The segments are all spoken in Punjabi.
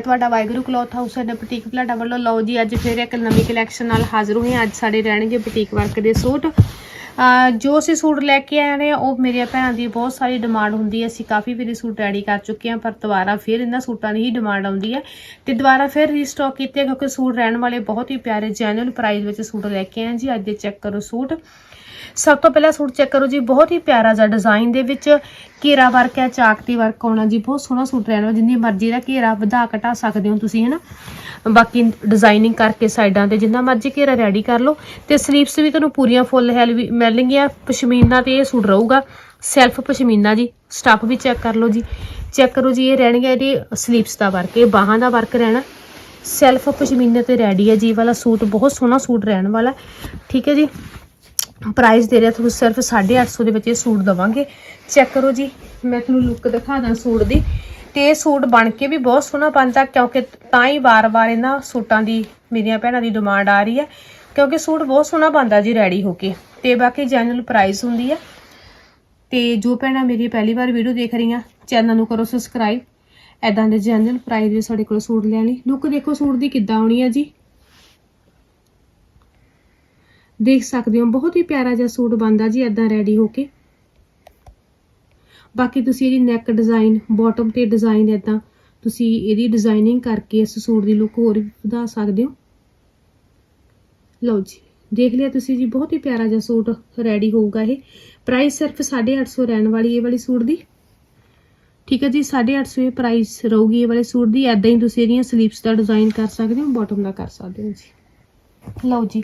ਤੁਹਾਡਾ Waheguru cloth house and boutique Bhalada ਵੱਲੋਂ ਲਓ ਜੀ, ਅੱਜ ਫਿਰ ਇੱਕ ਨਵੀਂ ਕਲੈਕਸ਼ਨ ਨਾਲ ਹਾਜ਼ਰ ਹੋਏ ਹਾਂ। ਅੱਜ ਸਾਡੇ ਰਹਿਣਗੇ ਬੁਟੀਕ ਵਰਕ ਦੇ ਸੂਟ। ਜੋ ਅਸੀਂ ਸੂਟ ਲੈ ਕੇ ਆਏ ਨੇ, ਉਹ ਮੇਰੀਆਂ ਭੈਣਾਂ ਦੀ ਬਹੁਤ ਸਾਰੀ ਡਿਮਾਂਡ ਹੁੰਦੀ ਹੈ। ਅਸੀਂ ਕਾਫੀ ਵਾਰੀ ਸੂਟ ਰੈਡੀ ਕਰ ਚੁੱਕੇ ਹਾਂ, ਪਰ ਦੁਬਾਰਾ ਫਿਰ ਇਹਨਾਂ ਸੂਟਾਂ ਦੀ ਹੀ ਡਿਮਾਂਡ ਆਉਂਦੀ ਹੈ। ਤੇ ਦੁਬਾਰਾ ਫਿਰ ਰੀਸਟਾਕ ਕੀਤੇ, ਕਿਉਂਕਿ ਸੂਟ ਰਹਿਣ ਵਾਲੇ ਬਹੁਤ ਹੀ ਪਿਆਰੇ ਜੈਨੂਅਲ ਪ੍ਰਾਈਸ ਵਿੱਚ ਸੂਟ ਲੈ ਕੇ ਆਏ ਜੀ। ਅੱਜ ਦੇ ਚੈੱਕ ਕਰੋ ਸੂਟ। ਸਭ ਤੋਂ ਪਹਿਲਾਂ ਸੂਟ ਚੈੱਕ ਕਰੋ ਜੀ, ਬਹੁਤ ਹੀ ਪਿਆਰਾ ਜਿਹਾ ਡਿਜ਼ਾਈਨ ਦੇ ਵਿੱਚ ਘੇਰਾ ਵਰਕ ਹੈ, ਚਾਕਤੀ ਵਰਕ ਆਉਣਾ ਜੀ, ਬਹੁਤ ਸੋਹਣਾ ਸੂਟ ਰਹਿਣ ਵਾਲਾ, ਜਿੰਨੀ ਮਰਜ਼ੀ ਦਾ ਘੇਰਾ ਵਧਾ ਘਟਾ ਸਕਦੇ ਹੋ ਤੁਸੀਂ, ਹਨਾ? ਬਾਕੀ ਡਿਜ਼ਾਈਨਿੰਗ ਕਰਕੇ ਸਾਈਡਾਂ ਤੇ ਜਿੰਨਾ ਮਰਜ਼ੀ ਘੇਰਾ ਰੈਡੀ ਕਰ ਲਓ ਤੇ ਸਲੀਵਸ ਵੀ ਤੁਹਾਨੂੰ ਪੂਰੀਆਂ ਫੁੱਲ ਹੈਲ ਵੀ ਮਿਲਣਗੀਆਂ, ਪਸ਼ਮੀਨਾ ਤੇ ਇਹ ਸੂਟ ਰਹੂਗਾ ਸੈਲਫ ਪਸ਼ਮੀਨਾ ਜੀ ਸਟੱਫ ਵੀ ਚੈੱਕ ਕਰ ਲਓ ਜੀ ਚੈੱਕ ਕਰੋ ਜੀ, ਇਹ ਰਹਿਣਗੇ ਇਹਦੀ ਸਲੀਵਸ ਦਾ ਵਰਕ, ਇਹ ਬਾਹਾਂ ਦਾ ਵਰਕ ਰਹਿਣਾ ਸੈਲਫ ਪਸ਼ਮੀਨਾ ਤੇ ਰੈਡੀ ਹੈ ਜੀ ਇਹ ਵਾਲਾ ਸੂਟ, ਬਹੁਤ ਸੋਹਣਾ ਸੂਟ ਰਹਿਣ ਵਾਲਾ, ਠੀਕ ਹੈ ਜੀ? ਪ੍ਰਾਈਸ ਦੇ ਰਿਹਾ, ਤੁਹਾਨੂੰ ਸਿਰਫ 850 ਦੇ ਵਿੱਚ ਇਹ ਸੂਟ ਦਵਾਂਗੇ। ਚੈੱਕ ਕਰੋ ਜੀ, ਮੈਂ ਤੁਹਾਨੂੰ ਲੁੱਕ ਦਿਖਾ ਦਾਂ ਸੂਟ ਦੀ। ਤੇ ਇਹ ਸੂਟ ਬਣ ਕੇ ਵੀ ਬਹੁਤ ਸੋਹਣਾ ਬਣਦਾ, ਕਿਉਂਕਿ ਤਾਂ ਹੀ ਵਾਰ-ਵਾਰ ਇਹਨਾਂ ਸੂਟਾਂ ਦੀ, ਮੇਰੀਆਂ ਭੈਣਾਂ ਦੀ ਡਿਮਾਂਡ ਆ ਰਹੀ ਹੈ। ਕਿਉਂਕਿ ਸੂਟ ਬਹੁਤ ਸੋਹਣਾ ਬਣਦਾ ਜੀ ਰੈਡੀ ਹੋ ਕੇ। ਤੇ ਬਾਕੀ ਜੈਨੂਅਲ ਪ੍ਰਾਈਸ ਹੁੰਦੀ ਹੈ। ਤੇ ਜੋ ਭੈਣਾਂ ਮੇਰੀ ਪਹਿਲੀ ਵਾਰ ਵੀਡੀਓ ਦੇਖ ਰਹੀਆਂ ਚੈਨਲ ਨੂੰ ਕਰੋ ਸਬਸਕ੍ਰਾਈਬ ਐਦਾਂ ਦੇ ਜੈਨੂਅਲ ਪ੍ਰਾਈਸ ਦੇ ਸਾਡੇ ਕੋਲ ਸੂਟ ਲੈਣ ਲਈ। ਲੁੱਕ ਦੇਖੋ ਸੂਟ ਦੀ ਕਿੱਦਾਂ ਆਉਣੀ ਹੈ ਜੀ। ਦੇਖ ਸਕਦੇ ਹੋ, ਬਹੁਤ ਹੀ ਪਿਆਰਾ ਜਿਹਾ ਸੂਟ ਬਣਦਾ ਜੀ ਐਦਾਂ ਰੈਡੀ ਹੋ ਕੇ। ਬਾਕੀ ਤੁਸੀਂ ਇਹਦੀ ਨੈਕ ਡਿਜ਼ਾਈਨ ਬਾਟਮ ਤੇ ਡਿਜ਼ਾਈਨ ਐਦਾਂ ਤੁਸੀਂ ਇਹਦੀ ਡਿਜ਼ਾਈਨਿੰਗ ਕਰਕੇ ਇਸ ਸੂਟ ਦੀ ਲੁੱਕ ਹੋਰ ਵੀ ਵਧਾ ਸਕਦੇ ਹੋ। ਲਓ ਜੀ, ਦੇਖ ਲਿਆ ਤੁਸੀਂ ਜੀ, ਬਹੁਤ ਹੀ ਪਿਆਰਾ ਜਿਹਾ ਸੂਟ ਰੈਡੀ ਹੋਊਗਾ ਇਹ। ਪ੍ਰਾਈਸ ਸਿਰਫ 850 ਰਹਿਣ ਵਾਲੀ ਇਹ ਵਾਲੀ ਸੂਟ ਦੀ। ਠੀਕ ਹੈ ਜੀ 850 ਇਹ ਪ੍ਰਾਈਸ ਰਹੂਗੀ ਇਹ ਵਾਲੇ ਸੂਟ ਦੀ। ਐਦਾਂ ਹੀ ਤੁਸੀਂ ਇਹਦੀਆਂ ਸਲੀਵਸ ਦਾ ਡਿਜ਼ਾਈਨ ਕਰ ਸਕਦੇ ਹੋ ਬਾਟਮ ਦਾ ਕਰ ਸਕਦੇ ਹੋ ਜੀ। ਲਓ ਜੀ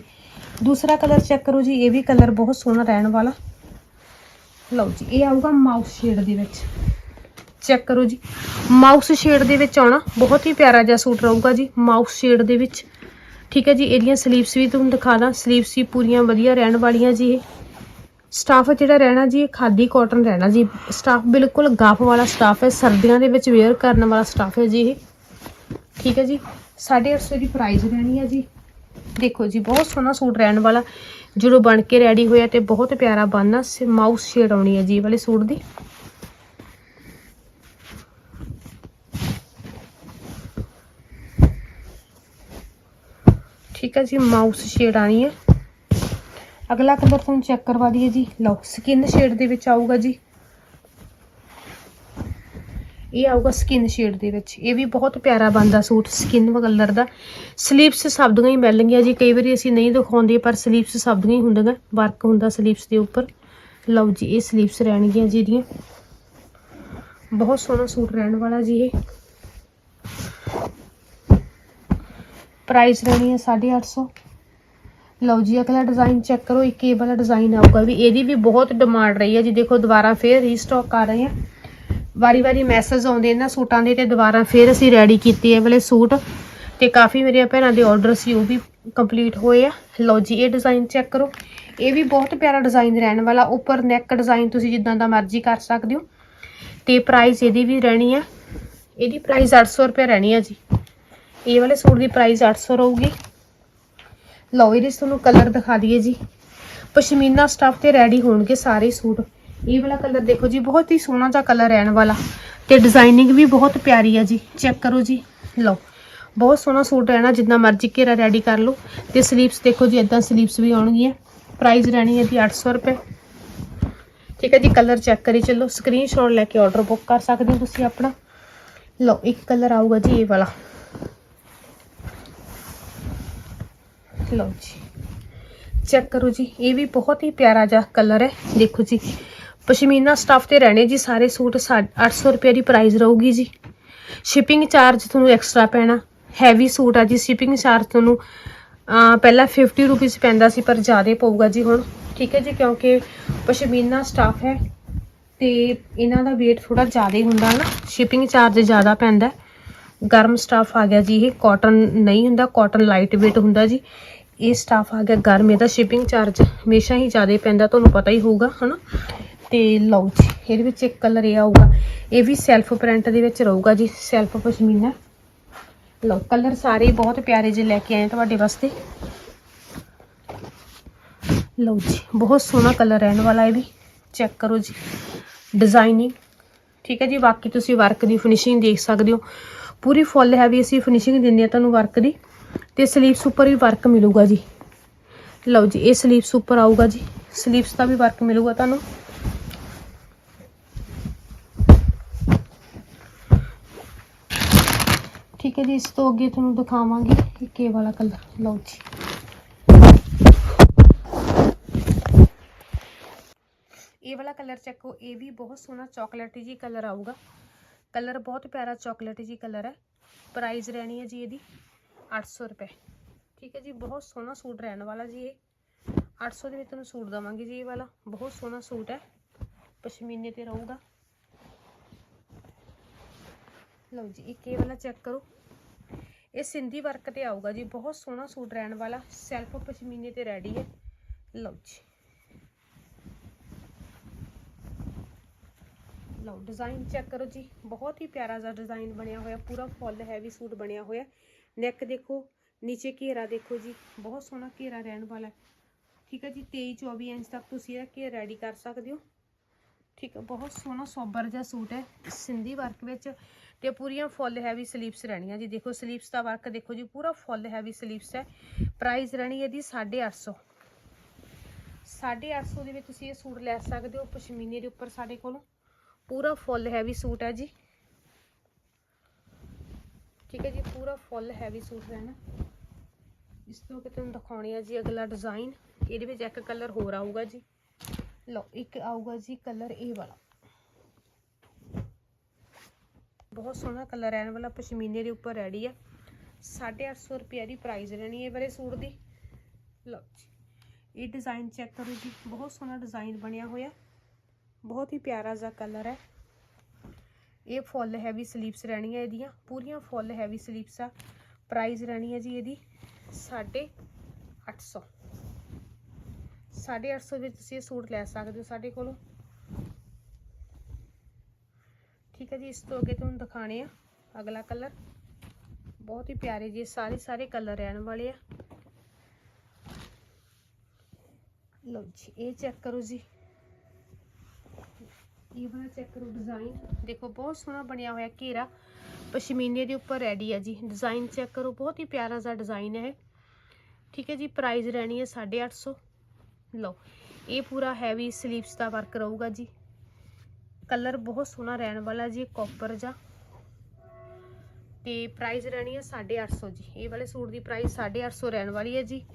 ਦੂਸਰਾ ਕਲਰ ਚੈੱਕ ਕਰੋ ਜੀ, ਇਹ ਵੀ ਕਲਰ ਬਹੁਤ ਸੋਹਣਾ ਰਹਿਣ ਵਾਲਾ। ਲਓ ਜੀ, ਇਹ ਆਊਗਾ ਮਾਊਸ ਸ਼ੇਡ ਦੇ ਵਿੱਚ। ਚੈੱਕ ਕਰੋ ਜੀ, ਮਾਊਸ ਸ਼ੇਡ ਦੇ ਵਿੱਚ ਆਉਣਾ, ਬਹੁਤ ਹੀ ਪਿਆਰਾ ਜਿਹਾ ਸੂਟ ਰਹੂਗਾ ਜੀ, ਮਾਊਸ ਸ਼ੇਡ ਦੇ ਵਿੱਚ। ਠੀਕ ਹੈ ਜੀ, ਇਹਦੀਆਂ ਸਲੀਵਸ ਵੀ ਤੁਹਾਨੂੰ ਦਿਖਾ ਦਾਂ ਸਲੀਵਸ ਵੀ ਪੂਰੀਆਂ ਵਧੀਆ ਰਹਿਣ ਵਾਲੀਆਂ ਜੀ ਇਹ। ਸਟਾਫ ਜਿਹੜਾ ਰਹਿਣਾ ਜੀ, ਇਹ ਖਾਦੀ ਕਾਟਨ ਰਹਿਣਾ ਜੀ। ਸਟਾਫ ਬਿਲਕੁਲ ਗਾਫ ਵਾਲਾ ਸਟਾਫ ਹੈ, ਸਰਦੀਆਂ ਦੇ ਵਿੱਚ ਵੇਅਰ ਕਰਨ ਵਾਲਾ ਸਟਾਫ ਹੈ ਜੀ ਇਹ। ਠੀਕ ਹੈ ਜੀ 850 ਦੀ ਪ੍ਰਾਈਸ ਰਹਿਣੀ ਹੈ ਜੀ। ਦੇਖੋ ਜੀ, ਬਹੁਤ ਸੋਹਣਾ ਸੂਟ ਰਹਿਣ ਵਾਲਾ। ਜਦੋਂ ਬਣ ਕੇ ਰੈਡੀ ਹੋਇਆ ਤੇ ਬਹੁਤ ਪਿਆਰਾ ਬਣਨਾ ਮਾਊਸ ਸ਼ੇਡ ਆਉਣੀ ਹੈ ਜੀ ਵਾਲੇ ਸੂਟ ਦੀ। ਠੀਕ ਹੈ ਜੀ, ਮਾਊਸ ਸ਼ੇਡ ਆਣੀ ਹੈ। ਅਗਲਾ ਕਲਰ ਤੁਹਾਨੂੰ ਚੈੱਕ ਕਰਵਾ ਦਈਏ ਜੀ। ਲਓ ਸਕਿਨ ਸ਼ੇਡ ਦੇ ਵਿੱਚ ਆਊਗਾ ਜੀ। ਇਹ ਆਊਗਾ ਸਕਿਨ ਸ਼ੇਡ ਦੇ ਵਿੱਚ। ਇਹ ਵੀ ਬਹੁਤ ਪਿਆਰਾ ਬਣਦਾ ਸੂਟ ਸਕਿਨ ਕਲਰ ਦਾ। ਸਲੀਵਸ ਸਭ ਦੀਆਂ ਹੀ ਮਿਲਣਗੀਆਂ ਜੀ। ਕਈ ਵਾਰੀ ਅਸੀਂ ਨਹੀਂ ਦਿਖਾਉਂਦੇ, ਪਰ ਸਲੀਵਸ ਸਬਦੀਆਂ ਹੀ ਹੁੰਦੀਆਂ। ਵਰਕ ਹੁੰਦਾ ਸਲੀਵਸ ਦੇ ਉੱਪਰ। ਲਓ ਜੀ, ਇਹ ਸਲੀਵਸ ਰਹਿਣਗੀਆਂ ਜੀ ਇਹਦੀਆਂ। ਬਹੁਤ ਸੋਹਣਾ ਸੂਟ ਰਹਿਣ ਵਾਲਾ ਜੀ ਇਹ। ਪ੍ਰਾਈਸ ਰਹਿਣੀ ਹੈ 850 ਲਓ ਜੀ, ਅਗਲਾ ਡਿਜ਼ਾਈਨ ਚੈੱਕ ਕਰੋ। ਇੱਕ ਇਹ ਵਾਲਾ ਡਿਜ਼ਾਈਨ ਆਊਗਾ ਵੀ ਇਹਦੀ ਵੀ ਬਹੁਤ ਡਿਮਾਂਡ ਰਹੀ ਹੈ ਜੀ। ਦੇਖੋ, ਦੁਬਾਰਾ ਫੇਰ ਰੀਸਟਾਕ ਆ ਰਹੇ ਹਾਂ ਵਾਰੀ-ਵਾਰੀ ਮੈਸੇਜ ਆਉਂਦੇ ਇਹਨਾਂ ਸੂਟਾਂ ਦੇ ਤੇ ਦੁਬਾਰਾ ਫਿਰ ਅਸੀਂ ਰੈਡੀ ਕੀਤੇ ਇਹ ਵਾਲੇ ਸੂਟ। ਤੇ ਕਾਫੀ ਮੇਰੀਆਂ ਭੈਣਾਂ ਦੇ ਆਰਡਰ ਸੀ, ਉਹ ਵੀ ਕੰਪਲੀਟ ਹੋਏ ਆ। ਲਓ ਜੀ, ਇਹ ਡਿਜ਼ਾਈਨ ਚੈੱਕ ਕਰੋ। ਇਹ ਵੀ ਬਹੁਤ ਪਿਆਰਾ ਡਿਜ਼ਾਈਨ ਰਹਿਣ ਵਾਲਾ, ਉੱਪਰ ਨੈਕ ਡਿਜ਼ਾਈਨ ਤੁਸੀਂ ਜਿੱਦਾਂ ਦਾ ਮਰਜ਼ੀ ਕਰ ਸਕਦੇ ਹੋ। ਤੇ ਪ੍ਰਾਈਸ ਇਹਦੀ ਵੀ ਰਹਿਣੀ ਆ। ਇਹਦੀ ਪ੍ਰਾਈਸ 800 ਰੁਪਏ ਰਹਿਣੀ ਆ ਜੀ। ਇਹ ਵਾਲੇ ਸੂਟ ਦੀ ਪ੍ਰਾਈਸ 800 ਰਹੂਗੀ। ਲਓ, ਇਹਦੇ 'ਚ ਤੁਹਾਨੂੰ ਕਲਰ ਦਿਖਾ ਦਈਏ ਜੀ। ਪਸ਼ਮੀਨਾ ਸਟਫ ਤੇ ਰੈਡੀ ਹੋਣਗੇ ਸਾਰੇ ਸੂਟ। ਇਹ ਵਾਲਾ ਕਲਰ ਦੇਖੋ ਜੀ, ਬਹੁਤ ਹੀ ਸੋਹਣਾ ਜਿਹਾ ਕਲਰ ਰਹਿਣ ਵਾਲਾ। ਤੇ ਡਿਜ਼ਾਈਨਿੰਗ ਵੀ ਬਹੁਤ ਪਿਆਰੀ ਹੈ ਜੀ। ਚੈੱਕ ਕਰੋ ਜੀ। ਲਓ, ਬਹੁਤ ਸੋਹਣਾ ਸੂਟ ਰਹਿਣਾ, ਜਿੰਨਾ ਮਰਜ਼ੀ ਘੇਰਾ ਰੈਡੀ ਕਰ ਲਓ। ਤੇ ਸਲੀਵਸ ਦੇਖੋ ਜੀ ਇਦਾਂ ਸਲੀਵਸ ਵੀ ਆਉਣਗੀਆਂ। ਪ੍ਰਾਈਸ ਰਹਿਣੀ ਹੈ ਜੀ 800 ਰੁਪਏ। ਠੀਕ ਹੈ ਜੀ, ਕਲਰ ਚੈੱਕ ਕਰੀ ਚੱਲੋ। ਸਕਰੀਨਸ਼ਾਟ ਲੈ ਕੇ ਆਰਡਰ ਬੁੱਕ ਕਰ ਸਕਦੇ ਹੋ ਤੁਸੀਂ ਆਪਣਾ। ਲਓ, ਇੱਕ ਕਲਰ ਆਊਗਾ ਜੀ ਇਹ ਵਾਲਾ। ਲਓ ਜੀ। ਚੈੱਕ ਕਰੋ ਜੀ, ਇਹ ਵੀ ਬਹੁਤ ਹੀ ਪਿਆਰਾ ਜਿਹਾ ਕਲਰ ਹੈ। ਦੇਖੋ ਜੀ ਪਸ਼ਮੀਨਾ ਸਟਫ ਤੇ ਰਹਿਣੇ ਜੀ, ਸਾਰੇ ਸੂਟ 800 ਰੁਪਏ ਦੀ ਪ੍ਰਾਈਸ ਰਹੂਗੀ ਜੀ। ਸ਼ਿਪਿੰਗ ਚਾਰਜ ਤੁਹਾਨੂੰ ਐਕਸਟਰਾ ਪੈਣਾ। ਹੈਵੀ ਸੂਟ ਆ ਜੀ ਸ਼ਿਪਿੰਗ ਚਾਰਜ ਤੁਹਾਨੂੰ ਪਹਿਲਾਂ 50 ਰੁਪਏ ਪੈਂਦਾ ਸੀ, ਪਰ ਜ਼ਿਆਦਾ ਪਊਗਾ ਜੀ ਹੁਣ। ਠੀਕ ਹੈ ਜੀ, ਕਿਉਂਕਿ ਪਸ਼ਮੀਨਾ ਸਟਫ ਹੈ ਤੇ ਇਹਨਾਂ ਦਾ weight ਥੋੜਾ ਜ਼ਿਆਦਾ ਹੀ ਹੁੰਦਾ ਨਾ ਸ਼ਿਪਿੰਗ ਚਾਰਜ ਜ਼ਿਆਦਾ ਪੈਂਦਾ। ਗਰਮ ਸਟਫ ਆ ਗਿਆ ਜੀ, ਇਹ ਕਾਟਨ ਨਹੀਂ ਹੁੰਦਾ ਕਾਟਨ ਲਾਈਟ weight ਹੁੰਦਾ ਜੀ। ਇਹ ਸਟਫ ਆ ਗਿਆ ਗਰਮ, ਇਹਦਾ ਸ਼ਿਪਿੰਗ ਚਾਰਜ ਹਮੇਸ਼ਾ ਹੀ ਜ਼ਿਆਦਾ ਪੈਂਦਾ, ਤੁਹਾਨੂੰ ਪਤਾ ਹੀ ਹੋਊਗਾ, ਹਨਾ। ਤੇ ਲਓ ਜੀ, ਇਹਦੇ ਵਿੱਚ ਇੱਕ ਕਲਰ ਇਹ ਆਊਗਾ। ਇਹ ਵੀ ਸੈਲਫ ਪ੍ਰਿੰਟ ਦੇ ਵਿੱਚ ਰਹੂਗਾ ਜੀ ਸੈਲਫ ਪਸ਼ਮੀਨਾ। ਲਓ ਕਲਰ ਸਾਰੇ ਬਹੁਤ ਪਿਆਰੇ ਜਿਹੇ ਲੈ ਕੇ ਆਏ ਤੁਹਾਡੇ ਵਾਸਤੇ। ਲਓ ਜੀ, ਬਹੁਤ ਸੋਹਣਾ ਕਲਰ ਰਹਿਣ ਵਾਲਾ ਇਹ ਵੀ। ਚੈੱਕ ਕਰੋ ਜੀ ਡਿਜ਼ਾਈਨਿੰਗ ਠੀਕ ਹੈ ਜੀ, ਬਾਕੀ ਤੁਸੀਂ ਵਰਕ ਦੀ ਫਿਨਿਸ਼ਿੰਗ ਦੇਖ ਸਕਦੇ ਹੋ। ਪੂਰੀ ਫੁੱਲ ਹੈਵੀ ਅਸੀਂ ਫਿਨਿਸ਼ਿੰਗ ਦਿੰਦੇ ਆ ਤੁਹਾਨੂੰ ਵਰਕ ਦੀ। ਤੇ ਸਲੀਵਸ ਉੱਪਰ ਵੀ ਵਰਕ ਮਿਲੂਗਾ ਜੀ। ਲਓ ਜੀ, ਇਹ ਸਲੀਵਸ ਉੱਪਰ ਆਊਗਾ ਜੀ। ਸਲੀਵਸ ਦਾ ਵੀ ਵਰਕ ਮਿਲੂਗਾ ਤੁਹਾਨੂੰ। ਠੀਕ ਹੈ ਜੀ, ਇਸ ਤੋਂ ਅੱਗੇ ਤੁਹਾਨੂੰ ਦਿਖਾਵਾਂਗੇ ਕਿ ਕੇ ਵਾਲਾ ਕਲਰ। ਲਓ ਜੀ। ਇਹ ਵਾਲਾ ਕਲਰ ਚੱਕੋ, ਇਹ ਵੀ ਬਹੁਤ ਸੋਹਣਾ ਚਾਕਲੇਟੀ ਜੀ ਕਲਰ ਆਊਗਾ। ਕਲਰ ਬਹੁਤ ਪਿਆਰਾ ਚਾਕਲੇਟੀ ਜੀ ਕਲਰ ਹੈ। ਪ੍ਰਾਈਸ ਰਹਿਣੀ ਹੈ ਜੀ ਇਹਦੀ 800 ਰੁਪਏ। ਠੀਕ ਹੈ ਜੀ, ਬਹੁਤ ਸੋਹਣਾ ਸੂਟ ਰਹਿਣ ਵਾਲਾ ਜੀ ਇਹ। 800 ਦੇ ਵਿੱਚ ਤੁਹਾਨੂੰ ਸੂਟ ਦਵਾਂਗੇ ਜੀ ਇਹ ਵਾਲਾ। ਬਹੁਤ ਸੋਹਣਾ ਸੂਟ ਹੈ। ਪਸ਼ਮੀਨੇ ਤੇ ਰਹੂਗਾ। ਲਓ ਜੀ, ਇੱਕ ਇਹ ਵਾਲਾ ਚੈੱਕ ਕਰੋ। ਇਹ ਸਿੰਧੀ ਵਰਕ ਤੇ ਆਊਗਾ ਜੀ। ਬਹੁਤ ਸੋਹਣਾ ਸੂਟ ਰਹਿਣ ਵਾਲਾ। ਸੈਲਫ ਪਸ਼ਮੀਨੇ ਤੇ ਰੈਡੀ ਹੈ। ਲਓ ਜੀ। ਲਓ ਡਿਜ਼ਾਈਨ ਚੈੱਕ ਕਰੋ ਜੀ। ਬਹੁਤ ਹੀ ਪਿਆਰਾ ਜਿਹਾ ਡਿਜ਼ਾਈਨ ਬਣਿਆ ਹੋਇਆ। ਪੂਰਾ ਫੁੱਲ ਹੈਵੀ ਸੂਟ ਬਣਿਆ ਹੋਇਆ। ਨੈਕ ਦੇਖੋ, ਨੀਚੇ ਘੇਰਾ ਦੇਖੋ ਜੀ। ਬਹੁਤ ਸੋਹਣਾ ਘੇਰਾ ਰਹਿਣ ਵਾਲਾ ਹੈ। ਠੀਕ ਹੈ ਜੀ 23 24 ਇੰਚ ਤੱਕ ਤੁਸੀਂ ਇਹ ਘੇਰਾ ਰੈਡੀ ਕਰ ਸਕਦੇ ਹੋ। ਠੀਕ ਹੈ, ਬਹੁਤ ਸੋਹਣਾ ਸੋਬਰ ਜਿਹਾ ਸੂਟ ਹੈ। ਸਿੰਧੀ ਵਰਕ ਵਿੱਚ ਤੇ ਪੂਰੀਆਂ ਫੁੱਲ ਹੈਵੀ ਸਲੀਵਸ ਰਹਿਣੀਆਂ ਜੀ। ਦੇਖੋ ਸਲੀਵਸ ਦਾ ਵਰਕ ਦੇਖੋ ਜੀ, ਪੂਰਾ ਫੁੱਲ ਹੈਵੀ ਸਲੀਵਸ ਹੈ। ਪ੍ਰਾਈਸ ਰਹਿਣੀ ਹੈ ਦੀ 850 850 ਦੇ ਵਿੱਚ ਤੁਸੀਂ ਇਹ ਸੂਟ ਲੈ ਸਕਦੇ ਹੋ ਪਸ਼ਮੀਨੇ ਦੇ ਉੱਪਰ ਸਾਡੇ ਕੋਲੋਂ। ਪੂਰਾ ਫੁੱਲ ਹੈਵੀ ਸੂਟ ਹੈ ਜੀ। ਠੀਕ ਹੈ ਜੀ, ਪੂਰਾ ਫੁੱਲ ਹੈਵੀ ਸੂਟ ਰਹਿਣਾ। ਇਸ ਤੋਂ ਕਿ ਤੁਹਾਨੂੰ ਦਿਖਾਉਣੀ ਆ ਜੀ ਅਗਲਾ ਡਿਜ਼ਾਈਨ ਇਹਦੇ ਵਿੱਚ ਇੱਕ ਕਲਰ ਹੋਰ ਆਊਗਾ ਜੀ। ਲਓ, ਇੱਕ ਆਊਗਾ ਜੀ ਕਲਰ ਇਹ ਵਾਲਾ। ਬਹੁਤ ਸੋਹਣਾ ਕਲਰ ਰਹਿਣ ਵਾਲਾ ਪਸ਼ਮੀਨੇ ਦੇ ਉੱਪਰ ਰੈਡੀ ਹੈ 850 ਰੁਪਏ ਦੀ ਪ੍ਰਾਈਸ ਰਹਿਣੀ ਹੈ ਇਹ ਵਾਲੇ ਸੂਟ ਦੀ। ਲਓ ਜੀ, ਇਹ ਡਿਜ਼ਾਈਨ ਚੈੱਕ ਕਰੋ ਜੀ, ਬਹੁਤ ਸੋਹਣਾ ਡਿਜ਼ਾਈਨ ਬਣਿਆ ਹੋਇਆ। ਬਹੁਤ ਹੀ ਪਿਆਰਾ ਜਿਹਾ ਕਲਰ ਹੈ। ਇਹ ਫੁੱਲ ਹੈਵੀ ਸਲੀਵਸ ਰਹਿਣੀਆਂ ਇਹਦੀਆਂ, ਪੂਰੀਆਂ ਫੁੱਲ ਹੈਵੀ ਸਲੀਵਸ ਆ। ਪ੍ਰਾਈਸ ਰਹਿਣੀ ਹੈ ਜੀ ਇਹਦੀ 850 850 ਵਿੱਚ ਤੁਸੀਂ ਇਹ ਸੂਟ ਲੈ ਸਕਦੇ ਹੋ ਸਾਡੇ ਕੋਲੋਂ। ਠੀਕ ਹੈ ਜੀ, ਇਸ ਤੋਂ ਅੱਗੇ ਤੁਹਾਨੂੰ ਦਿਖਾਣੇ ਆ ਅਗਲਾ ਕਲਰ ਬਹੁਤ ਹੀ ਪਿਆਰੇ ਜੀ, ਸਾਰੇ ਸਾਰੇ ਕਲਰ ਰਹਿਣ ਵਾਲੇ ਆ। ਲਓ ਜੀ, ਇਹ ਚੈੱਕ ਕਰੋ ਜੀ। ਇਹ ਵਾਲਾ ਚੈੱਕ ਕਰੋ ਡਿਜ਼ਾਈਨ ਦੇਖੋ, ਬਹੁਤ ਸੋਹਣਾ ਬਣਿਆ ਹੋਇਆ ਘੇਰਾ। ਪਸ਼ਮੀਨੇ ਦੇ ਉੱਪਰ ਰੈਡੀ ਆ ਜੀ। ਡਿਜ਼ਾਈਨ ਚੈੱਕ ਕਰੋ, ਬਹੁਤ ਹੀ ਪਿਆਰਾ ਜਿਹਾ ਡਿਜ਼ਾਈਨ ਹੈ ਇਹ। ਠੀਕ ਹੈ ਜੀ ਪ੍ਰਾਈਸ ਰਹਿਣੀ ਹੈ 850 ਲਓ, ਇਹ ਪੂਰਾ ਹੈਵੀ ਸਲੀਵਸ ਦਾ ਵਰਕ ਰਹੂਗਾ ਜੀ। ਕਲਰ ਬਹੁਤ ਸੋਹਣਾ ਰਹਿਣ ਵਾਲਾ ਜੀ ਕਾਪਰ ਜਾ ਤੇ ਪ੍ਰਾਈਸ ਰਹਿਣੀ ਹੈ 850 ਜੀ। ਇਹ ਵਾਲੇ ਸੂਟ ਦੀ ਪ੍ਰਾਈਸ 850 ਰਹਿਣ ਵਾਲੀ ਹੈ ਜੀ।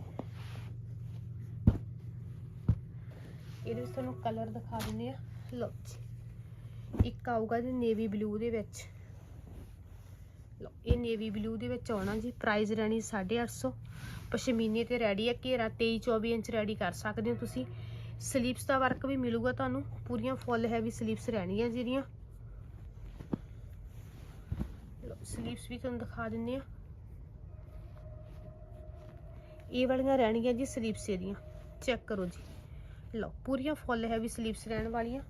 ਇਹਦੇ ਵਿੱਚ ਤੁਹਾਨੂੰ ਕਲਰ ਦਿਖਾ ਦਿੰਦੇ ਆ। ਲਓ ਜੀ। ਇੱਕ ਆਊਗਾ ਜੀ ਨੇਵੀ ਬਲੂ ਦੇ ਵਿੱਚ। ਲਓ, ਇਹ ਨੇਵੀ ਬਲੂ ਦੇ ਵਿੱਚ ਆਉਣਾ ਜੀ। ਪ੍ਰਾਈਸ ਰਹਿਣੀ 850 ਪਸ਼ਮੀਨੇ ਤੇ ਰੈਡੀ ਹੈ ਘੇਰਾ। 23 24 ਇੰਚ ਰੈਡੀ ਕਰ ਸਕਦੇ ਹੋ ਤੁਸੀਂ। ਸਲੀਵਸ ਦਾ ਵਰਕ ਵੀ ਮਿਲੂਗਾ ਤੁਹਾਨੂੰ। ਪੂਰੀਆਂ ਫੁੱਲ ਹੈਵੀ ਸਲੀਵਸ ਰਹਿਣੀਆਂ ਜਿਹੜੀਆਂ। ਲਓ ਵੀ ਤੁਹਾਨੂੰ ਦਿਖਾ ਦਿੰਦੇ ਆ ਇਹ ਵਾਲੀਆਂ ਰਹਿਣਗੀਆਂ ਜੀ ਸਲੀਵਸ ਇਹਦੀਆਂ। ਚੈੱਕ ਕਰੋ ਜੀ। ਲਓ, ਪੂਰੀਆਂ ਫੁੱਲ ਹੈਵੀ ਸਲੀਵਸ ਰਹਿਣ ਵਾਲੀਆਂ।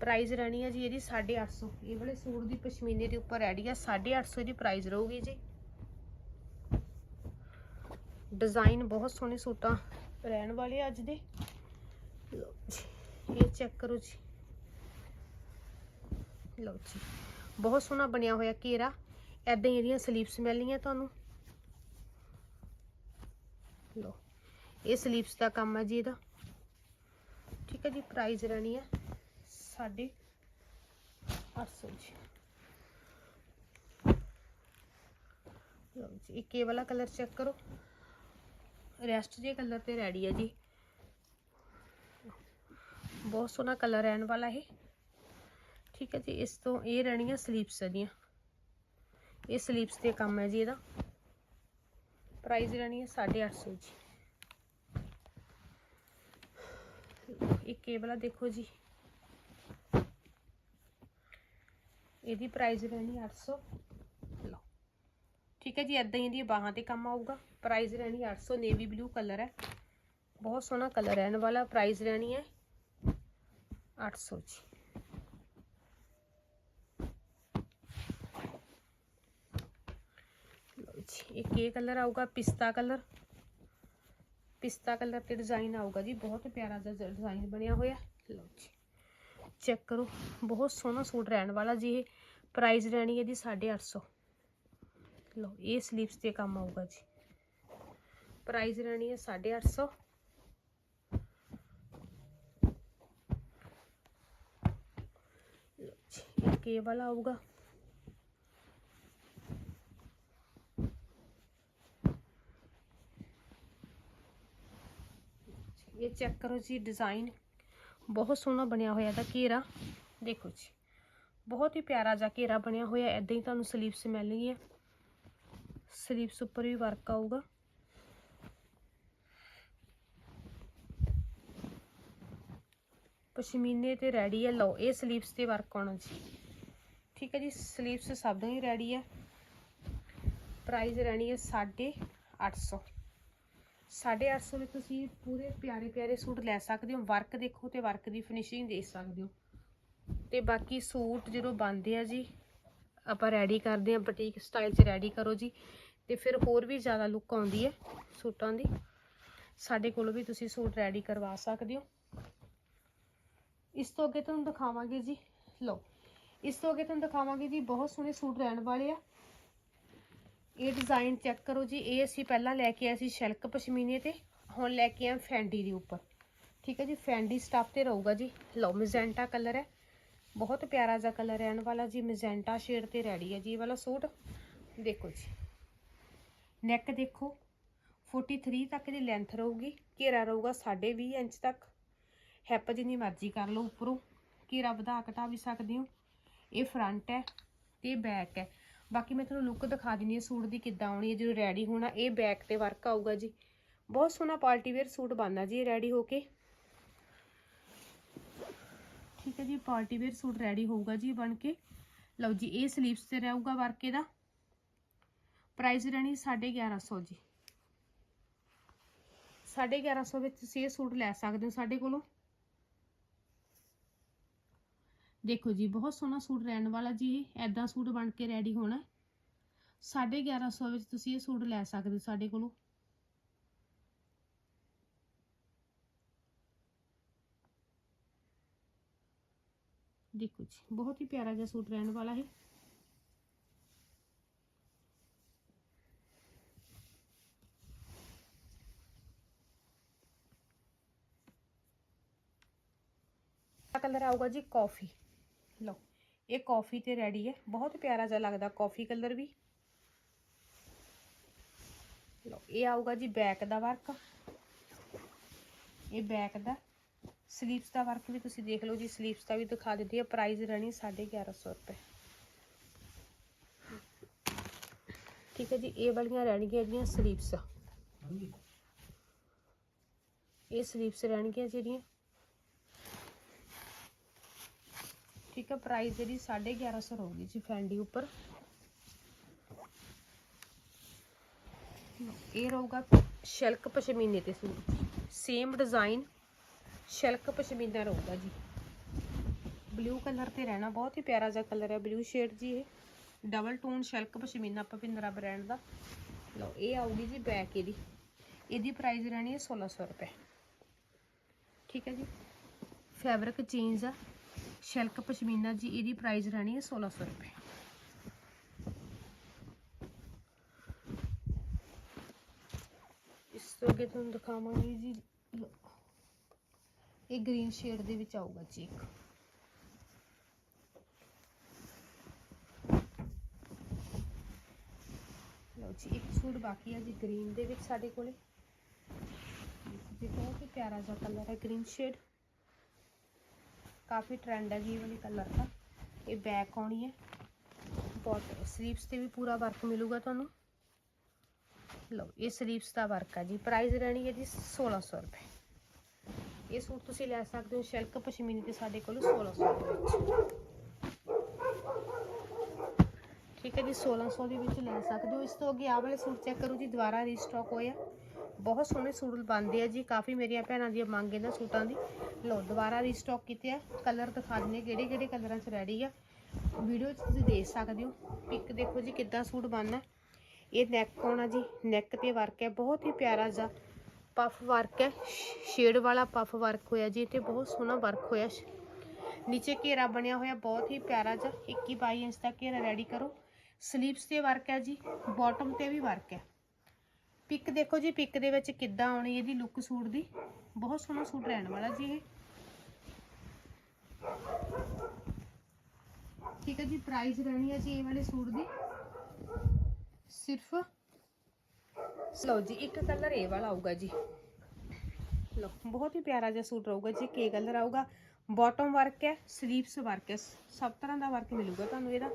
ਪ੍ਰਾਈਸ ਰਹਿਣੀ ਹੈ ਜੀ ਇਹਦੀ 850 ਇਹ ਵਾਲੇ ਸੂਟ ਦੀ ਪਸ਼ਮੀਨੇ ਦੇ ਉੱਪਰ ਰੈਡੀ ਹੈ 850 ਦੀ ਪ੍ਰਾਈਸ ਰਹੂਗੀ ਜੀ। ਡਿਜ਼ਾਈਨ ਬਹੁਤ ਸੋਹਣੇ ਸੂਟਾਂ ਰਹਿਣ ਵਾਲੇ ਅੱਜ ਦੇ। ਲਓ ਜੀ, ਇਹ ਚੈੱਕ ਕਰੋ ਜੀ। ਲਓ ਜੀ, ਬਹੁਤ ਸੋਹਣਾ ਬਣਿਆ ਹੋਇਆ ਘੇਰਾ। ਐਦਾਂ ਹੀ ਇਹਦੀਆਂ ਸਲੀਵਸ ਮਿਲਣੀਆਂ ਤੁਹਾਨੂੰ। ਲਓ, ਇਹ ਸਲੀਵਸ ਦਾ ਕੰਮ ਹੈ ਜੀ ਇਹਦਾ। ਠੀਕ ਹੈ ਜੀ ਪ੍ਰਾਈਸ ਰਹਿਣੀ ਹੈ ਸਾਢੇ 800 ਜੀ। ਲਓ ਜੀ, ਇੱਕ ਇਹ ਵਾਲਾ ਕਲਰ ਚੈੱਕ ਕਰੋ। ਰੈਸਟ ਜੇ ਕਲਰ ਤੇ ਰੈਡੀ ਹੈ ਜੀ। ਬਹੁਤ ਸੋਹਣਾ ਕਲਰ ਰਹਿਣ ਵਾਲਾ ਇਹ। ਠੀਕ ਹੈ ਜੀ, ਇਸ ਤੋਂ ਇਹ ਰਹਿਣੀਆਂ ਸਲੀਪਸ ਦੀਆਂ ਇਹ ਸਲੀਪਸ ਤੇ ਕੰਮ ਹੈ ਜੀ ਇਹਦਾ। ਪ੍ਰਾਈਸ ਰਹਿਣੀ ਹੈ 850 ਜੀ। ਇੱਕ ਇਹ ਵਾਲਾ ਦੇਖੋ ਜੀ। ਇਹਦੀ ਪ੍ਰਾਈਸ ਰਹਿਣੀ 800 ਲਓ ਠੀਕ ਹੈ ਜੀ ਇਦਾਂ ਹੀ ਇਹਦੀਆਂ ਬਾਹਾਂ ਤੇ ਕੰਮ ਆਊਗਾ। ਪ੍ਰਾਈਸ ਰਹਿਣੀ 800 ਨੇਵੀ ਬਲੂ ਕਲਰ ਹੈ। ਬਹੁਤ ਸੋਹਣਾ ਕਲਰ ਰਹਿਣ ਵਾਲਾ ਪ੍ਰਾਈਸ ਰਹਿਣੀ ਹੈ 800 ਜੀ। ਲਓ ਜੀ, ਇੱਕ ਇਹ ਕਲਰ ਆਊਗਾ, ਪਿਸਤਾ ਕਲਰ ਪਿਸਤਾ ਕਲਰ ਤੇ ਡਿਜ਼ਾਈਨ ਆਊਗਾ ਜੀ, ਬਹੁਤ ਪਿਆਰਾ ਜਿਹਾ ਡਿਜ਼ਾਈਨ ਬਣਿਆ ਹੋਇਆ। ਲਓ ਜੀ ਚੈੱਕ ਕਰੋ। ਬਹੁਤ ਸੋਹਣਾ ਸੂਟ ਰਹਿਣ ਵਾਲਾ ਜੀ ਇਹ। ਪ੍ਰਾਈਸ ਰਹਿਣੀ ਹੈ ਜੀ 850 ਲਓ, ਇਹ ਸਲੀਵਸ ਤੇ ਕੰਮ ਆਊਗਾ ਜੀ। ਪ੍ਰਾਈਸ ਰਹਿਣੀ ਹੈ 850 ਲਓ ਜੀ, ਇਹ ਕੇ ਵਾਲਾ ਆਊਗਾ। ਇਹ ਚੈੱਕ ਕਰੋ ਜੀ ਡਿਜ਼ਾਈਨ ਬਹੁਤ ਸੋਹਣਾ ਬਣਿਆ ਹੋਇਆ ਦਾ ਘੇਰਾ। ਦੇਖੋ ਜੀ, ਬਹੁਤ ਹੀ ਪਿਆਰਾ ਜਿਹਾ ਘੇਰਾ ਬਣਿਆ ਹੋਇਆ ਐਦਾਂ ਹੀ ਤੁਹਾਨੂੰ ਸਲੀਵਸ ਮਿਲਣਗੀਆਂ। ਸਲੀਵਸ ਉੱਪਰ ਵੀ ਵਰਕ ਆਊਗਾ। ਪਸ਼ਮੀਨੇ ਤੇ ਰੈਡੀ ਹੈ ਲਓ, ਇਹ ਸਲੀਵਸ ਤੇ ਵਰਕ ਆਉਣਾ ਜੀ। ਠੀਕ ਹੈ ਜੀ ਸਲੀਵਸ ਸਭ ਤੋਂ ਹੀ ਰੈਡੀ ਹੈ ਪ੍ਰਾਈਸ ਰਹਿਣੀ ਹੈ 850 850 ਵਿੱਚ ਤੁਸੀਂ ਪੂਰੇ ਪਿਆਰੇ ਪਿਆਰੇ ਸੂਟ ਲੈ ਸਕਦੇ ਹੋ। ਵਰਕ ਦੇਖੋ ਤੇ ਵਰਕ ਦੀ ਫਿਨਿਸ਼ਿੰਗ ਦੇਖ ਸਕਦੇ ਹੋ। ਤੇ ਬਾਕੀ ਸੂਟ ਜਦੋਂ ਬਣਦੇ ਆ ਜੀ, ਆਪਾਂ ਰੈਡੀ ਕਰਦੇ ਆ ਬੁਟੀਕ ਸਟਾਈਲ 'ਚ ਰੈਡੀ ਕਰੋ ਜੀ। ਤੇ ਫਿਰ ਹੋਰ ਵੀ ਜ਼ਿਆਦਾ ਲੁੱਕ ਆਉਂਦੀ ਹੈ ਸੂਟਾਂ ਦੀ। ਸਾਡੇ ਕੋਲੋਂ ਵੀ ਤੁਸੀਂ ਸੂਟ ਰੈਡੀ ਕਰਵਾ ਸਕਦੇ ਹੋ। ਇਸ ਤੋਂ ਅੱਗੇ ਤੁਹਾਨੂੰ ਦਿਖਾਵਾਂਗੇ ਜੀ, ਲਓ। ਇਸ ਤੋਂ ਅੱਗੇ ਤੁਹਾਨੂੰ ਦਿਖਾਵਾਂਗੇ ਜੀ, ਬਹੁਤ ਸੋਹਣੇ ਸੂਟ ਰਹਿਣ ਵਾਲੇ ਆ। ਇਹ ਡਿਜ਼ਾਈਨ ਚੈੱਕ ਕਰੋ ਜੀ, ਇਹ ਅਸੀਂ ਪਹਿਲਾਂ ਲੈ ਕੇ ਆਏ ਸੀ ਸ਼ਿਲਕ ਪਸ਼ਮੀਨੇ ਤੇ, ਹੁਣ ਲੈ ਕੇ ਆਏ ਫੈਂਡੀ ਦੇ ਉੱਪਰ। ਠੀਕ ਹੈ ਜੀ, ਫੈਂਡੀ ਸਟਾਫ ਤੇ ਰਹੂਗਾ ਜੀ। ਲਓ ਮੈਜੈਂਟਾ ਕਲਰ ਹੈ। ਬਹੁਤ ਪਿਆਰਾ ਜਿਹਾ ਕਲਰ ਰਹਿਣ ਵਾਲਾ ਜੀ ਮੈਜੈਂਟਾ ਸ਼ੇਡ ਤੇ ਰੈਡੀ ਹੈ ਜੀ ਇਹ ਵਾਲਾ ਸੂਟ। ਦੇਖੋ ਜੀ। ਨੈਕ ਦੇਖੋ। 43 ਤੱਕ ਦੀ ਲੈਂਥ ਰਹੂਗੀ। ਘੇਰਾ ਰਹੂਗਾ 20.5 ਇੰਚ ਤੱਕ। ਹੈਪ ਜਿੰਨੀ ਮਰਜ਼ੀ ਕਰ ਲਓ ਉੱਪਰੋਂ। ਘੇਰਾ ਵਧਾ ਘਟਾ ਵੀ ਸਕਦੇ ਹੋ। ਇਹ ਫਰੰਟ ਹੈ ਤੇ ਬੈਕ ਹੈ। ਬਾਕੀ ਮੈਂ ਤੁਹਾਨੂੰ ਲੁੱਕ ਦਿਖਾ ਦਿੰਦੀ ਹਾਂ ਸੂਟ ਦੀ ਕਿੱਦਾਂ ਆਉਣੀ ਹੈ, ਜਦੋਂ ਰੈਡੀ ਹੋਣਾ, ਇਹ ਬੈਕ ਤੇ ਵਰਕ ਆਊਗਾ ਜੀ। ਬਹੁਤ ਸੋਹਣਾ ਪਾਰਟੀ ਵੇਅਰ ਸੂਟ ਬਣਨਾ ਜੀ ਰੈਡੀ ਹੋ ਕੇ। ਠੀਕ ਹੈ ਜੀ, ਪਾਰਟੀ ਵੇਅਰ ਸੂਟ ਰੈਡੀ ਹੋਊਗਾ ਜੀ ਬਣ ਕੇ। ਲਓ ਜੀ, ਇਹ ਸਲੀਵਸ ਤੇ ਰਹੂਗਾ ਵਰਕ ਇਹਦਾ। ਪ੍ਰਾਈਸ ਰਹਿਣੀ 1150 ਜੀ। 1150 ਵਿੱਚ ਤੁਸੀਂ ਇਹ ਸੂਟ ਲੈ ਸਕਦੇ ਹੋ ਸਾਡੇ ਕੋਲੋਂ। ਦੇਖੋ ਜੀ, ਬਹੁਤ ਸੋਹਣਾ ਸੂਟ ਰਹਿਣ ਵਾਲਾ ਜੀ ਐਦਾਂ ਸੂਟ ਬਣ ਕੇ ਰੈਡੀ ਹੋਣਾ। 1150 ਵਿੱਚ ਤੁਸੀਂ ਇਹ ਸੂਟ ਲੈ ਸਕਦੇ ਹੋ ਸਾਡੇ ਕੋਲੋਂ। ਦੇਖੋ ਜੀ, ਬਹੁਤ ਹੀ ਪਿਆਰਾ ਜਿਹਾ ਸੂਟ ਰਹਿਣ ਵਾਲਾ ਹੈ ਕਲਰ ਆਊਗਾ ਜੀ ਕਾਫੀ ਲਓ, ਇਹ ਕਾਫੀ ਤੇ ਰੈਡੀ ਹੈ। ਬਹੁਤ ਪਿਆਰਾ ਜਿਹਾ ਲੱਗਦਾ ਕਾਫੀ ਕਲਰ ਵੀ। ਲਓ, ਇਹ ਆਊਗਾ ਜੀ ਬੈਕ ਦਾ ਵਰਕ ਇਹ ਬੈਕ ਦਾ। ਸਲੀਵਸ ਦਾ ਵਰਕ ਵੀ ਤੁਸੀਂ ਦੇਖ ਲਓ ਜੀ ਸਲੀਵਸ ਦਾ ਵੀ ਦਿਖਾ ਦਿੱਤੀ ਹੈ। ਪ੍ਰਾਈਸ ਰਹਿਣੀ 1150 ਰੁਪਏ। ਠੀਕ ਹੈ ਜੀ, ਇਹ ਵਾਲੀਆਂ ਰਹਿਣਗੀਆਂ ਜਿਹੜੀਆਂ ਸਲੀਵਸ ਇਹ ਸਲੀਵਸ ਰਹਿਣਗੀਆਂ ਜਿਹੜੀਆਂ। ਠੀਕ ਹੈ ਪ੍ਰਾਈਸ ਜਿਹੜੀ 1150 ਰਹੂਗੀ ਜੀ ਫੈਂਡੀ ਉੱਪਰ। ਇਹ ਰਹੂਗਾ ਸ਼ਿਲਕ ਪਸ਼ਮੀਨੇ ਤੇ suit. Same design silk pashmina ਰਹੂਗਾ ਜੀ। ਬਲੂ ਕਲਰ ਤੇ ਰਹਿਣਾ, ਬਹੁਤ ਹੀ ਪਿਆਰਾ ਜਿਹਾ ਕਲਰ ਹੈ ਬਲੂ ਸ਼ੇਡ ਜੀ ਇਹ। Double tone silk pashmina Bhupindra brand ਦਾ। ਲਓ, ਇਹ ਆਊਗੀ ਜੀ ਬੈਕ ਇਹਦੀ। ਇਹਦੀ ਪ੍ਰਾਈਸ ਰਹਿਣੀ ਹੈ 1600 ਰੁਪਏ। ਠੀਕ ਹੈ ਜੀ। ਫੈਬਰਿਕ ਚੇਂਜ ਆ। ਸ਼ਿਲਕ ਪਸ਼ਮੀਨਾ ਜੀ, ਇਹਦੀ ਪ੍ਰਾਈਸ ਰਹਿਣੀ ਹੈ 1600 ਰੁਪਏ। ਇਸ ਤੋਂ ਅੱਗੇ ਤੁਹਾਨੂੰ ਦਿਖਾਵਾਂਗੀ ਜੀ ਇਹ ਗ੍ਰੀਨ ਸ਼ੇਡ ਦੇ ਵਿੱਚ ਆਊਗਾ ਜੀ ਇੱਕ। ਲਓ ਜੀ, ਇੱਕ ਸੂਟ ਬਾਕੀ ਹੈ ਜੀ ਗ੍ਰੀਨ ਦੇ ਵਿੱਚ ਸਾਡੇ ਕੋਲੇ। ਜੀ ਬਹੁਤ ਪਿਆਰਾ ਜਿਹਾ ਕਲਰ ਹੈ ਗ੍ਰੀਨ ਸ਼ੇਡ ਕਾਫੀ ਟ੍ਰੈਂਡ ਹੈ ਜੀ ਵਾਲੀ ਕਲਰ ਦਾ ਇਹ ਬੈਕ ਆਉਣੀ ਹੈ। ਬਹੁਤ ਸਲੀਵਸ ਤੇ ਵੀ ਪੂਰਾ ਵਰਕ ਮਿਲੂਗਾ ਤੁਹਾਨੂੰ। ਲਓ, ਇਹ ਸਲੀਵਸ ਦਾ ਵਰਕ ਹੈ ਜੀ। ਪ੍ਰਾਈਸ ਰਹਿਣੀ ਹੈ ਜੀ 1600 ਰੁਪਏ। ਇਹ ਸੂਟ ਤੁਸੀਂ ਲੈ ਸਕਦੇ ਹੋ ਸ਼ਿਲਕ ਪਸ਼ਮੀਨੇ ਤੇ ਸਾਡੇ ਕੋਲ 1600 ਦੇ ਵਿੱਚ। ਠੀਕ ਹੈ ਜੀ 1600 ਦੇ ਵਿੱਚ ਲੈ ਸਕਦੇ ਹੋ। ਇਸ ਤੋਂ ਅੱਗੇ ਆਹ ਵਾਲੇ ਸੂਟ ਚੈੱਕ ਕਰੋ ਜੀ, ਦੁਬਾਰਾ ਰੀਸਟਾਕ ਹੋਇਆ। ਬਹੁਤ ਸੋਹਣੇ ਸੂਟ ਬਣਦੇ ਆ ਜੀ। ਕਾਫੀ ਮੇਰੀਆਂ ਭੈਣਾਂ ਦੀਆਂ ਮੰਗ ਇਹਨਾਂ ਸੂਟਾਂ ਦੀ। ਲਓ, ਦੁਬਾਰਾ ਰੀਸਟਾਕ ਕੀਤੇ ਆ। ਕਲਰ ਦਿਖਾ ਦਿੰਦੇ ਕਿਹੜੇ ਕਿਹੜੇ ਕਲਰਾਂ 'ਚ ਰੈਡੀ ਆ। ਵੀਡੀਓ 'ਚ ਤੁਸੀਂ ਦੇਖ ਸਕਦੇ ਹੋ। ਪਿਕ ਦੇਖੋ ਜੀ ਕਿੱਦਾਂ ਸੂਟ ਬਣਨਾ। ਇਹ ਨੈਕ ਆਉਣਾ ਜੀ? ਨੈਕ ਤੇ ਵਰਕ ਹੈ ਬਹੁਤ ਹੀ ਪਿਆਰਾ ਜਿਹਾ ਪਫ ਵਰਕ ਹੈ ਸ਼ੇਡ ਵਾਲਾ ਪਫ ਵਰਕ ਹੋਇਆ ਜੀ। ਤੇ ਬਹੁਤ ਸੋਹਣਾ ਵਰਕ ਹੋਇਆ। ਨੀਚੇ ਘੇਰਾ ਬਣਿਆ ਹੋਇਆ। ਬਹੁਤ ਹੀ ਪਿਆਰਾ ਜਿਹਾ। 21 22 ਇੰਚ ਦਾ ਘੇਰਾ ਰੈਡੀ ਕਰੋ। ਸਲੀਵਸ ਤੇ ਵਰਕ ਹੈ ਜੀ। ਬਾਟਮ ਤੇ ਵੀ ਵਰਕ ਹੈ ਪਿਕ ਦੇਖੋ ਜੀ, ਪਿਕ ਦੇ ਵਿੱਚ ਕਿੱਦਾਂ ਆਉਣੀ ਇਹਦੀ ਲੁੱਕ ਸੂਟ ਦੀ। ਬਹੁਤ ਸੋਹਣਾ ਸੂਟ ਰਹਿਣ ਵਾਲਾ ਜੀ ਇਹ। ਠੀਕ ਹੈ ਜੀ ਪ੍ਰਾਈਸ ਰਹਿਣੀ ਹੈ ਜੀ ਇਹ ਵਾਲੇ ਸੂਟ ਦੀ। ਸਿਰਫ। ਲਓ ਜੀ, ਇੱਕ ਕਲਰ ਇਹ ਵਾਲਾ ਆਊਗਾ ਜੀ। ਲਓ, ਬਹੁਤ ਹੀ ਪਿਆਰਾ ਜਿਹਾ ਸੂਟ ਰਹੂਗਾ ਜੀ ਕੇ ਕਲਰ ਆਊਗਾ। ਬਾਟਮ ਵਰਕ ਹੈ ਸਲੀਵਸ ਵਰਕ ਹੈ, ਸਭ ਤਰ੍ਹਾਂ ਦਾ ਵਰਕ ਮਿਲੂਗਾ ਤੁਹਾਨੂੰ ਇਹਦਾ।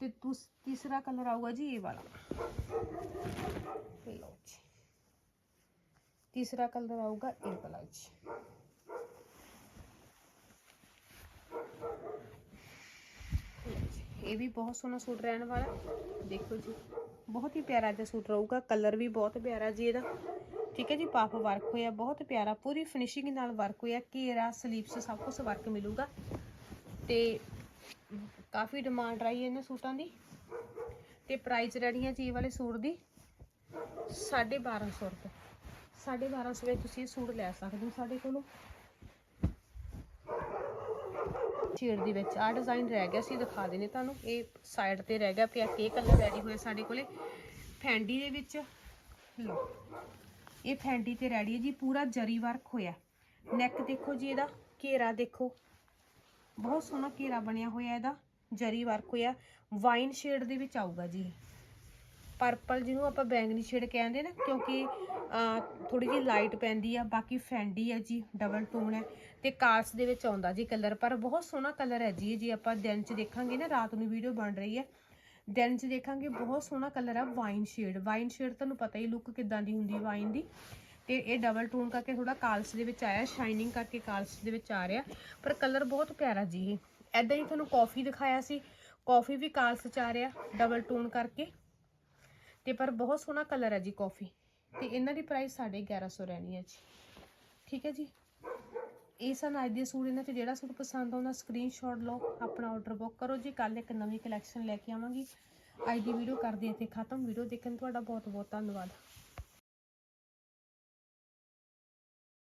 ਤੇ ਤੀਸਰਾ ਕਲਰ ਆਊਗਾ ਜੀ ਇਹ ਵਾਲਾ। ਲਓ। ਜੀ ਤੀਸਰਾ ਕਲਰ ਆਊਗਾ ਇਹ ਵਾਲਾ ਜੀ। ਇਹ ਵੀ ਬਹੁਤ ਸੋਹਣਾ ਸੂਟ ਰਹਿਣ ਵਾਲਾ। ਦੇਖੋ ਜੀ, ਬਹੁਤ ਹੀ ਪਿਆਰਾ ਜਿਹਾ ਸੂਟ ਰਹੂਗਾ। ਕਲਰ ਵੀ ਬਹੁਤ ਪਿਆਰਾ ਜੀ ਇਹਦਾ। ਠੀਕ ਹੈ ਜੀ ਪਾਪ ਵਰਕ ਹੋਇਆ, ਬਹੁਤ ਪਿਆਰਾ। ਪੂਰੀ ਫਿਨਿਸ਼ਿੰਗ ਨਾਲ ਵਰਕ ਹੋਇਆ। ਘੇਰਾ ਸਲੀਵਸ ਸਭ ਕੁਝ ਵਰਕ ਮਿਲੂਗਾ। ਤੇ ਕਾਫੀ ਡਿਮਾਂਡ ਰਹੀ ਹੈ ਇਹਨਾਂ ਸੂਟਾਂ ਦੀ। ਤੇ ਪ੍ਰਾਈਸ ਰਹਿਣੀ ਹੈ ਜੀ ਇਹ ਵਾਲੇ ਸੂਟ ਦੀ। 1250 ਰੁਪਏ। 1250 ਵਿੱਚ ਤੁਸੀਂ ਇਹ ਸੂਟ ਲੈ ਸਕਦੇ ਹੋ ਸਾਡੇ ਕੋਲੋਂ। ਸ਼ੇਡ ਦੇ ਵਿੱਚ ਆ ਡਿਜ਼ਾਈਨ ਰਹਿ ਗਿਆ ਸੀ, ਦਿਖਾ ਦੇਣੇ ਤੁਹਾਨੂੰ। ਇਹ ਸਾਈਡ ਤੇ ਰਹਿ ਗਿਆ ਪਿਆ ਕਿ ਕਲਰ ਰੈਡੀ ਹੋਇਆ ਸਾਡੇ ਕੋਲੇ। ਫੈਂਡੀ ਦੇ ਵਿੱਚ, ਲਓ, ਇਹ ਫੈਂਡੀ ਤੇ ਰੈਡੀ ਹੈ ਜੀ, ਪੂਰਾ ਜਰੀ ਵਰਕ ਹੋਇਆ। ਨੈਕ ਦੇਖੋ ਜੀ ਇਹਦਾ, ਘੇਰਾ ਦੇਖੋ। ਬਹੁਤ ਸੋਹਣਾ ਘੇਰਾ ਬਣਿਆ ਹੋਇਆ ਇਹਦਾ, ਜਰੀ ਵਰਕ ਹੋਇਆ। ਵਾਈਨ ਸ਼ੇਡ ਦੇ ਵਿੱਚ ਆਊਗਾ ਜੀ। ਪਰਪਲ ਜਿਹਨੂੰ ਆਪਾਂ ਬੈਂਗਨੀ ਸ਼ੇਡ ਕਹਿੰਦੇ ਨਾ, ਕਿਉਂਕਿ ਥੋੜੀ ਜਿਹੀ ਲਾਈਟ ਪੈਂਦੀ ਆ, ਬਾਕੀ ਫੈਂਡੀ ਹੈ ਜੀ ਡਬਲ ਟੋਨ ਹੈ ਤੇ ਕਾਰਸ ਦੇ ਵਿੱਚ ਆਉਂਦਾ ਜੀ ਕਲਰ ਪਰ ਬਹੁਤ ਸੋਹਣਾ ਕਲਰ ਹੈ ਜੀ, ਇਹ ਜੇ ਆਪਾਂ ਦਿਨ 'ਚ ਦੇਖਾਂਗੇ ਨਾ, ਰਾਤ ਨੂੰ ਵੀਡੀਓ ਬਣ ਰਹੀ ਹੈ, ਦਿਨ 'ਚ ਦੇਖਾਂਗੇ ਬਹੁਤ ਸੋਹਣਾ ਕਲਰ ਆ ਵਾਈਨ ਸ਼ੇਡ ਵਾਈਨ ਸ਼ੇਡ ਤੁਹਾਨੂੰ ਪਤਾ ਹੀ ਲੁੱਕ ਕਿਦਾਂ ਦੀ ਹੁੰਦੀ ਵਾਈਨ ਦੀ, ਤੇ ਇਹ ਡਬਲ ਟੋਨ ਕਰਕੇ ਥੋੜਾ ਕਾਲਸ ਦੇ ਵਿੱਚ ਆਇਆ ਸ਼ਾਈਨਿੰਗ ਕਰਕੇ ਕਾਲਸ ਦੇ ਵਿੱਚ ਆ ਰਿਹਾ, ਪਰ ਕਲਰ ਬਹੁਤ ਪਿਆਰਾ ਜੀ ਇਹ ਐਦਾਂ ਹੀ ਤੁਹਾਨੂੰ ਕਾਫੀ ਦਿਖਾਇਆ ਸੀ ਕਾਫੀ ਵੀ ਕਾਲਸ ਚ ਆ ਰਿਹਾ ਡਬਲ ਟੋਨ ਕਰਕੇ ਤੇ ਪਰ ਬਹੁਤ ਸੋਹਣਾ ਕਲਰ ਹੈ ਜੀ ਕਾਫੀ ਤੇ ਇਹਨਾਂ ਦੀ ਪ੍ਰਾਈਸ 1150 ਰਹਿਣੀ ਹੈ ਜੀ। ਠੀਕ ਹੈ ਜੀ? ਇਹ ਸਨ ਅੱਜ ਦੇ ਸੂਟ ਇਹਨਾਂ 'ਚ ਜਿਹੜਾ ਸੂਟ ਪਸੰਦ ਆਉਂਦਾ ਸਕਰੀਨਸ਼ਾਟ ਲਓ, ਆਪਣਾ ਆਰਡਰ ਬੁੱਕ ਕਰੋ ਜੀ। ਕੱਲ ਇੱਕ ਨਵੀਂ ਕਲੈਕਸ਼ਨ ਲੈ ਕੇ ਆਵਾਂਗੀ। ਅੱਜ ਦੀ ਵੀਡੀਓ ਕਰਦੇ ਇੱਥੇ ਖਤਮ। ਵੀਡੀਓ ਦੇਖਣ ਤੁਹਾਡਾ ਬਹੁਤ ਬਹੁਤ ਧੰਨਵਾਦ।